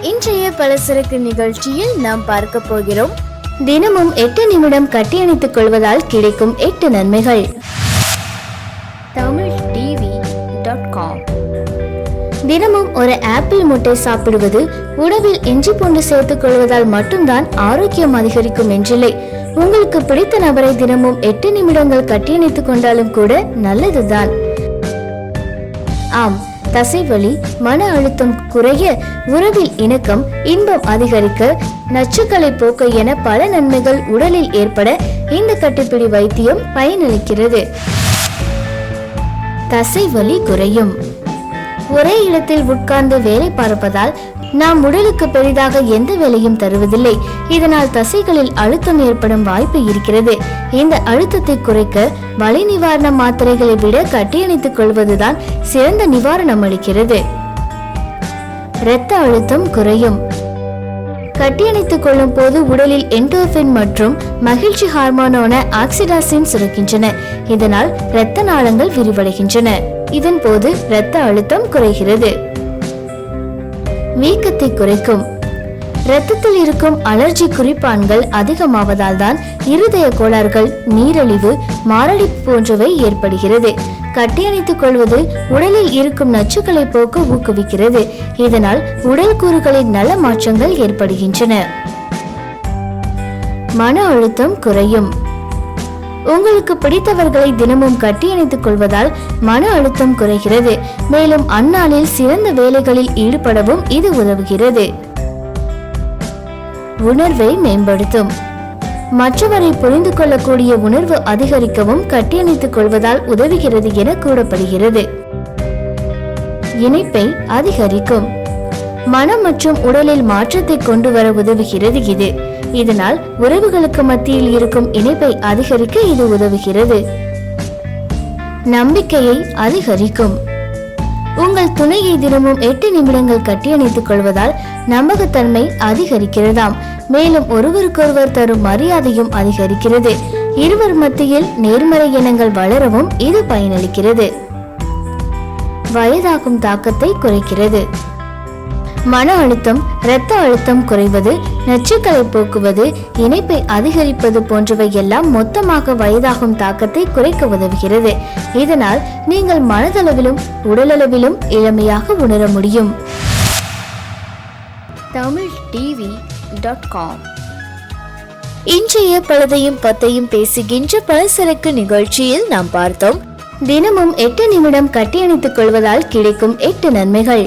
இன்றைய பலசரக்கு நிகழ்ச்சியில் நாம் பார்க்க போகிறோம். தினமும் எட்டு நிமிடம் கட்டியணைத்துக் கொள்வதால் கிடைக்கும் எட்டு நன்மைகள். தமிழ் டிவி டாட் காம் தினமும் ஒரு ஆப்பிள் முட்டை சாப்பிடுவது உணவில் இஞ்சி பூண்டு சேர்த்துக் கொள்வதால் மட்டும்தான் ஆரோக்கியம் அதிகரிக்கும் என்றில்லை. உங்களுக்கு பிடித்த நபரை தினமும் எட்டு நிமிடங்கள் கட்டியணைத்துக் கொண்டாலும் கூட நல்லதுதான். ஆம் தசைவலி மன அழுத்தம் குறைய உறவில் இணக்கம் இன்பம் அதிகரிக்க நச்சுக்களை போக்க என பல நன்மைகள் உடலில் ஏற்பட இந்த கட்டுப்பிடி வைத்தியம் பயனளிக்கிறது. தசைவலி குறையும். ஒரே இடத்தில் உட்கார்ந்து வேலை பார்ப்பதால் நாம் உடலுக்கு பெரிதாக எந்த வேலையும் தருவதில்லை. இதனால் தசைகளில் அழுத்தம் ஏற்படும் வாய்ப்பு இருக்கிறது. இந்த அழுத்தத்தை குறைக்க வலி நிவாரண மாத்திரைகளை விட கட்டியணைத்துக் கொள்வதுதான் சிறந்த நிவாரணம் அளிக்கிறது. இரத்த அழுத்தம் குறையும். கட்டியணைத்துக் கொள்ளும் போது உடலில் என்டோஃபின் மற்றும் மகிழ்ச்சி ஹார்மோனான ஆக்சிடாசின் சுரக்கின்றன. இதனால் இரத்த நாளங்கள் விரிவடைகின்றன. இதன் போது இரத்த அழுத்தம் குறைகிறது. வீக்கத்தை குறைக்கும். இரத்தத்தில் இருக்கும் அலர்ஜி குறிப்பான்கள் அதிகமாவதால் தான் இருதய கோளாறுகள் நீரழிவு மாரடைப்பு போன்றவை ஏற்படுகிறது. கட்டியணைத்துக் கொள்வது உடலில் இருக்கும் நச்சுக்களை போக்க ஊக்குவிக்கிறது. இதனால் உடல் கூறுகளின் நல மாற்றங்கள் ஏற்படுகின்றன. மன அழுத்தம் குறையும். உங்களுக்கு பிடித்தவர்களை தினமும் கட்டியணைத்துக் கொள்வதால் மன அழுத்தம் குறைகிறது. மேலும் அந்நாளில் சிறந்த வேலைகளில் ஈடுபடவும் இது உதவுகிறது. உணர்வை மேம்படுத்தும். மற்றவரை புரிந்து கொள்ளக்கூடிய உணர்வு அதிகரிக்கவும் கட்டியணைத்துக் கொள்வதால் உதவுகிறது என கூறப்படுகிறது. இணைப்பை அதிகரிக்கும். மனம் மற்றும் உடலில் மாற்றத்தை கொண்டு வர உதவுகிறது இது. இதனால் உறவுகளுக்கு மத்தியில் இருக்கும் இணைப்பை அதிகரிக்க இது உதவுகிறது. நம்பிக்கையை அதிகரிக்கும். உங்கள் துணையை தினமும் எட்டு நிமிடங்கள் கட்டியணைத்துக் கொள்வதால் நம்பகத்தன்மை அதிகரிக்கிறதாம். மேலும் ஒருவருக்கொருவர் தரும் மரியாதையும் அதிகரிக்கிறது. இருவர் மத்தியில் நேர்மறை எண்ணங்கள் வளரவும் இது பயனளிக்கிறது. வயதாகும் தாக்கத்தை குறைக்கிறது. மன அழுத்தம் இரத்த அழுத்தம் குறைவது நச்சுக்களை போக்குவது இணைப்பை அதிகரிப்பது போன்றவை எல்லாம் மொத்தமாக வயதாகும் தாக்கத்தை குறைக்க உதவுகிறது. இதனால் நீங்கள் மனதளவிலும் உடலளவிலும் இளமையாக உணர முடியும். தமிழ் டிவி டாட் காம் இன்றைய பலதையும் பத்தையும் பேசுகின்ற பலசரக்கு நிகழ்ச்சியில் நாம் பார்த்தோம். தினமும் எட்டு நிமிடம் கட்டியணைத்துக் கொள்வதால் கிடைக்கும் எட்டு நன்மைகள்.